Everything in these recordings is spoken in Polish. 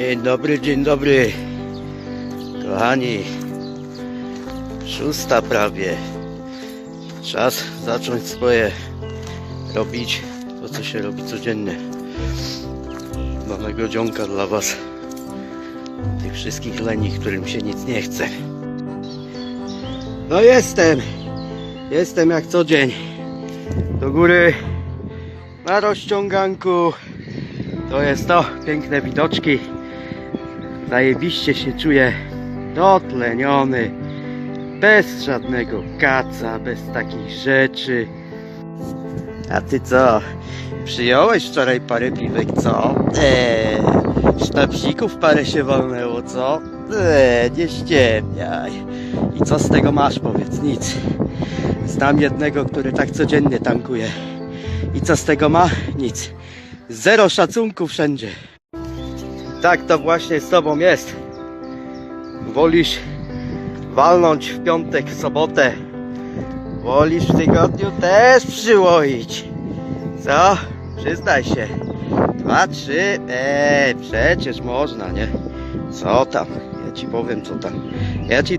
Dzień dobry, dzień dobry. Kochani, szósta prawie. Czas zacząć swoje robić to, co się robi codziennie. Mamy godzionka dla Was. Tych wszystkich leni, którym się nic nie chce. No jestem. Jestem jak co dzień. Do góry. Na rozciąganku. To jest to. Piękne widoczki. Zajebiście się czuję dotleniony. Bez żadnego kaca, bez takich rzeczy. A ty co? Przyjąłeś wczoraj parę piwek, co? Eee, sztabzików parę się walnęło, co? Eee, nie ściemniaj. I co z tego masz, powiedz? Nic. Znam jednego, który tak codziennie tankuje. I co z tego ma? Nic. Zero szacunku wszędzie. Tak to właśnie z tobą jest. Wolisz walnąć w piątek, w sobotę. Wolisz w tygodniu też przyłoić. Co? Przyznaj się. Dwa, trzy. Eee, przecież można, nie? Co tam? Ja ci powiem, co tam. Ja ci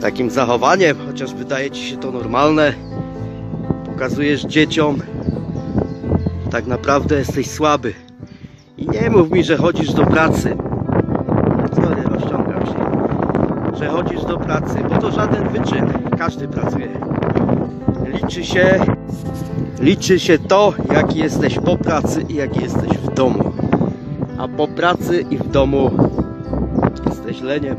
takim zachowaniem, chociaż wydaje ci się to normalne, pokazujesz dzieciom, tak naprawdę jesteś słaby. I nie mów mi, że chodzisz do pracy. Sorry, rozciągam się. Że chodzisz do pracy, bo to żaden wyczyn. Każdy pracuje. Liczy się, liczy się to, jaki jesteś po pracy i jaki jesteś w domu. A po pracy i w domu jesteś leniem.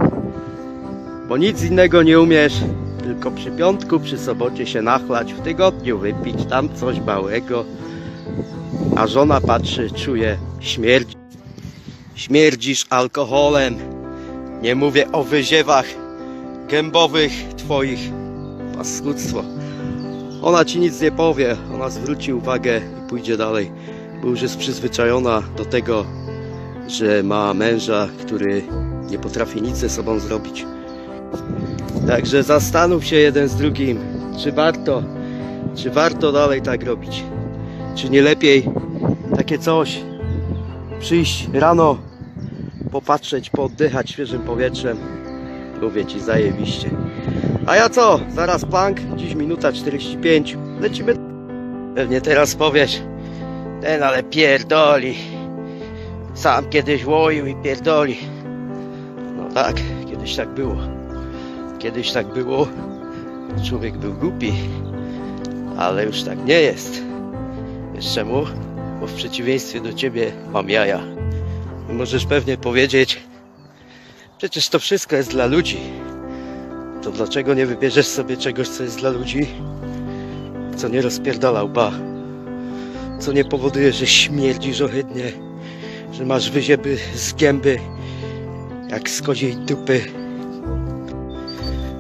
Bo nic innego nie umiesz, tylko przy piątku, przy sobocie się nachlać, w tygodniu wypić tam coś małego. A żona patrzy, czuje śmierć. Śmierdzisz alkoholem. Nie mówię o wyziewach gębowych twoich. Paskudztwo. Ona ci nic nie powie. Ona zwróci uwagę i pójdzie dalej. Bo już jest przyzwyczajona do tego, że ma męża, który nie potrafi nic ze sobą zrobić. Także zastanów się jeden z drugim, czy warto, czy warto dalej tak robić. Czy nie lepiej takie coś przyjść rano, popatrzeć, pooddychać świeżym powietrzem. Mówię ci zajebiście. A ja co? Zaraz plank, dziś minuta 45. Lecimy. Pewnie teraz powiesz, ten ale pierdoli. Sam kiedyś łoił i pierdoli. No tak, kiedyś tak było. Kiedyś tak było. Człowiek był głupi, ale już tak nie jest. Wiesz czemu? Bo w przeciwieństwie do ciebie mam jaja. I możesz pewnie powiedzieć, przecież to wszystko jest dla ludzi. To dlaczego nie wybierzesz sobie czegoś, co jest dla ludzi? Co nie rozpierdala łba? Co nie powoduje, że śmierdzisz ohydnie? Że masz wyzieby z gęby, jak z koziej dupy?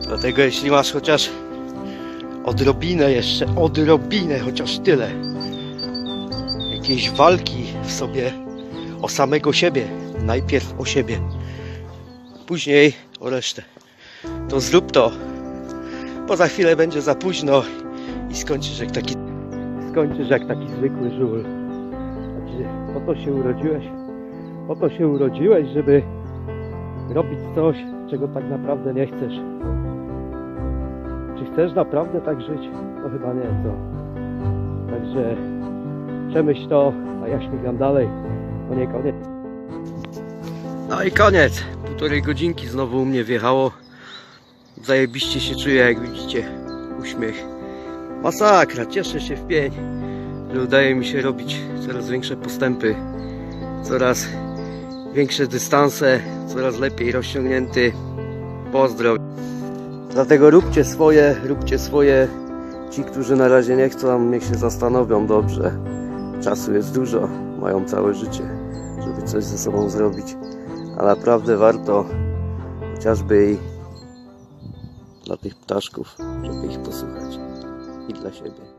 Dlatego jeśli masz chociaż odrobinę jeszcze, odrobinę, chociaż tyle jakiejś walki w sobie o samego siebie. Najpierw o siebie, później o resztę. To zrób to, bo za chwilę będzie za późno i skończysz jak taki, skończysz jak taki zwykły żul. Znaczy, po to się urodziłeś, po to się urodziłeś, żeby robić coś, czego tak naprawdę nie chcesz. Czy chcesz naprawdę tak żyć? No chyba nie, to. Także przemyśl to, a ja śmigam dalej. To nie koniec. No i koniec. Półtorej godzinki znowu u mnie wjechało. Zajebiście się czuję, jak widzicie. Uśmiech. Masakra, cieszę się w pień, że udaje mi się robić coraz większe postępy. Coraz większe dystanse, coraz lepiej rozciągnięty. Pozdro. Dlatego róbcie swoje, róbcie swoje. Ci, którzy na razie nie chcą, niech się zastanowią dobrze. Czasu jest dużo, mają całe życie, żeby coś ze sobą zrobić. A naprawdę warto chociażby i dla tych ptaszków, żeby ich posłuchać. I dla siebie.